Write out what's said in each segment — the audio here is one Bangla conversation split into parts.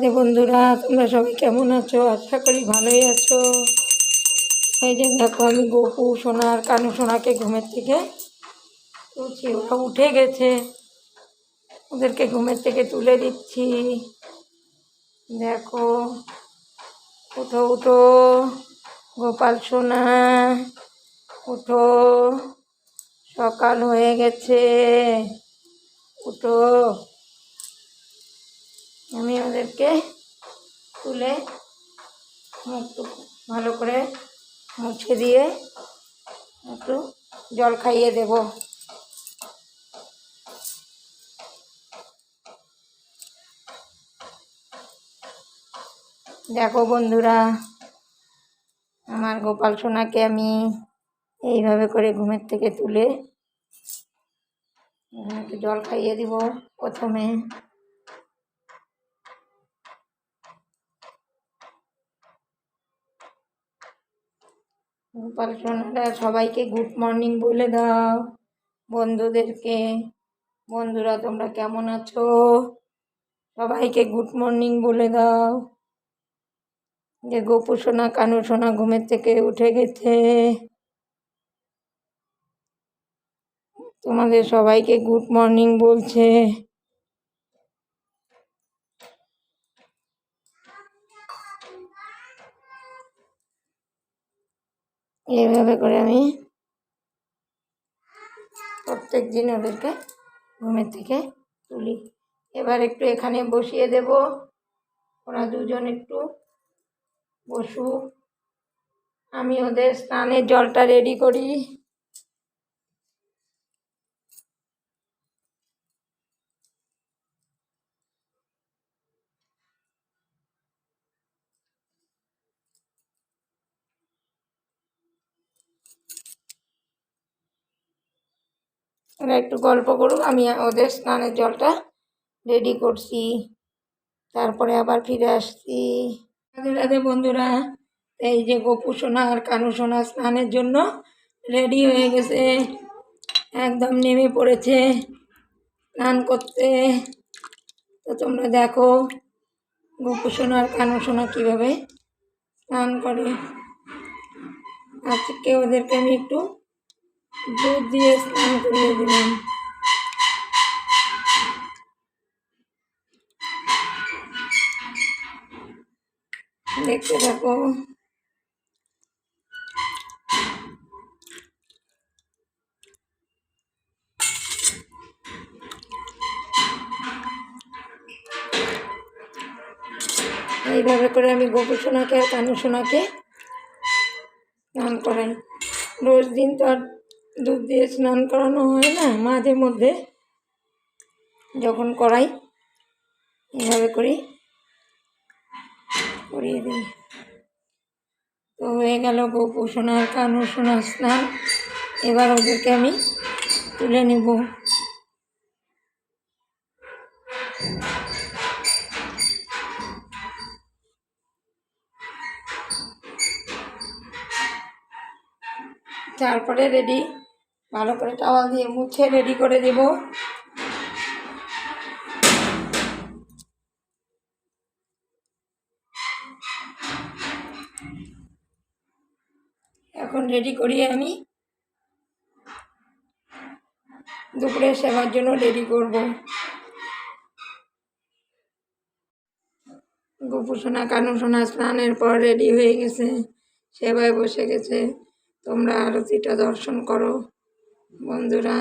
রাধে বন্ধুরা, তোমরা সবাই কেমন আছো? আশা করি ভালোই আছো। এই যে দেখো, আমি গোপু সোনার কানু সোনাকে ঘুমের থেকে তুলছি। ওরা উঠে গেছে। ওদেরকে ঘুমের থেকে তুলে দিচ্ছি। দেখো, উঠো উঠো। গোপাল সোনা, উঠো। সকাল হয়ে গেছে। উঠো। আমি ওদেরকে তুলে একটু ভালো করে মুছে দিয়ে একটু জল খাইয়ে দেব। দেখো বন্ধুরা, আমার গোপাল সোনাকে আমি এইভাবে করে ঘুমের থেকে তুলে একটু জল খাইয়ে দিব প্রথমে। গোপাল সোনারা সবাইকে গুড মর্নিং বলে দাও। বন্ধুদেরকে, বন্ধুরা তোমরা কেমন আছো? সবাইকে গুড মর্নিং বলে দাও। যে গোপু সোনা, কানু সোনা ঘুমের থেকে উঠে গেছে। তোমাদের সবাইকে গুড মর্নিং বলছে। এইভাবে করে আমি প্রত্যেক দিন ওদেরকে ঘুমের থেকে তুলি। এবার একটু এখানে বসিয়ে দেব। ওরা দুজন একটু বসু আমি ওদের স্নানের জলটা রেডি করি। ওরা একটু গল্প করুক। আমি ওদের স্নানের জলটা রেডি করছি। তারপরে আবার ফিরে আসছি। রাধে রাধে বন্ধুরা, এই যে গোপু সোনা আর কানু সোনা স্নানের জন্য রেডি হয়ে গেছে। একদম নেমে পড়েছে স্নান করতে। তো তোমরা দেখো গোপু সোনা আর কানু সোনা কীভাবে স্নান করে। আজকে ওদেরকে আমি একটু দুধ দিয়ে স্নান করিয়ে দিলাম দেখতে থাকো এইভাবে করে আমি গোপু সোনাকে আর কানু সোনাকে স্নান করাই। রোজ দিন তো আর দুধ দিয়ে স্নান করানো হয় না, মাঝে মধ্যে যখন করাই এভাবে করি, করিয়ে দিই। তো হয়ে গেল গোপু সোনার কানু সোনার স্নান, এবার ওদেরকে আমি তুলে নেব। তারপরে রেডি ভালো করে টাওয়াল দিয়ে মুছে রেডি করে দেব। এখন রেডি করিয়ে আমি দুপুরে সেবার জন্য রেডি করব। গোপু সোনা, কানু সোনা স্নানের পর রেডি হয়ে গেছে, সেবায় বসে গেছে। তোমরা আরতিটা দর্শন করো। বন্ধুরা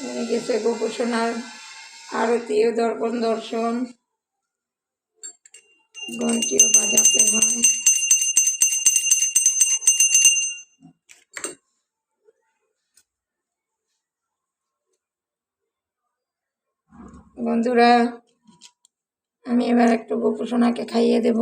হয়ে গেছে গোপু সোনার আরতি ও দর্পণ দর্শন। ঘন্টিও বাজাতে হয়। বন্ধুরা, আমি এবার একটু গোপুসোনাকে খাইয়ে দেব।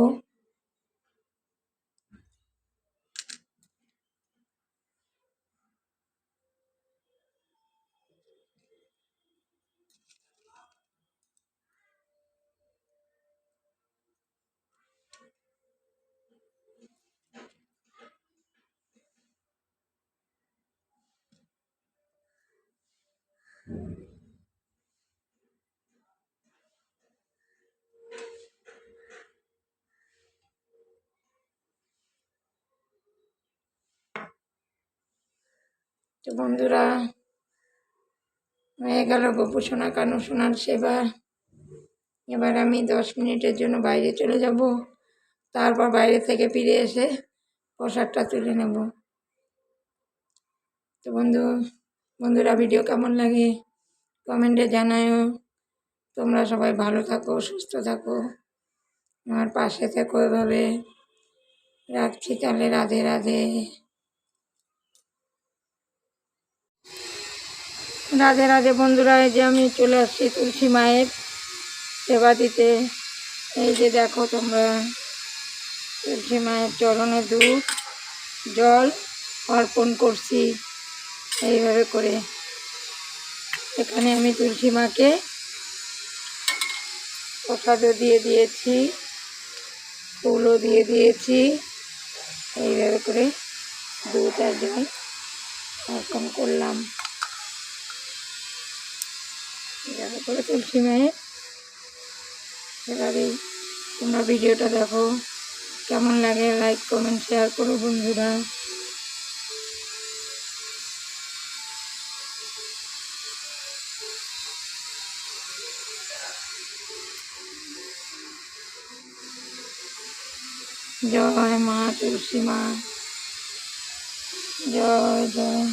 তো বন্ধুরা, হয়ে গেল গোপুসোনা কানু সোনার সেবা। এবার আমি দশ মিনিটের জন্য বাইরে চলে যাব। তারপর বাইরে থেকে ফিরে এসে প্রসাদটা তুলে নেব। তো বন্ধু বন্ধুরা, ভিডিও কেমন লাগে? কমেন্টে জানায়ও। তোমরা সবাই ভালো থাকো, সুস্থ থাকো। আমার পাশে থেকো এভাবে। রাখছি তাহলে রাধে রাধে। রাধে রাধে বন্ধুরা, এই যে আমি চলে আসছি তুলসী মায়ের সেবা দিতে এই যে দেখো তোমরা, তুলসী মায়ের চরণে দুধ, জল অর্পণ করছি। এইভাবে করে এখানে আমি তুলসী মাকে প্রসাদও দিয়ে দিয়েছি, ফুলও দিয়ে দিয়েছি। এইভাবে করে দুধ আর জল অর্পণ করলাম। এইভাবে করে তুলসী মায়ের। এবারে তোমরা ভিডিওটা দেখো। কেমন লাগে লাইক কমেন্ট শেয়ার করো বন্ধুরা। জয় মা তুলসী মা জয় জয়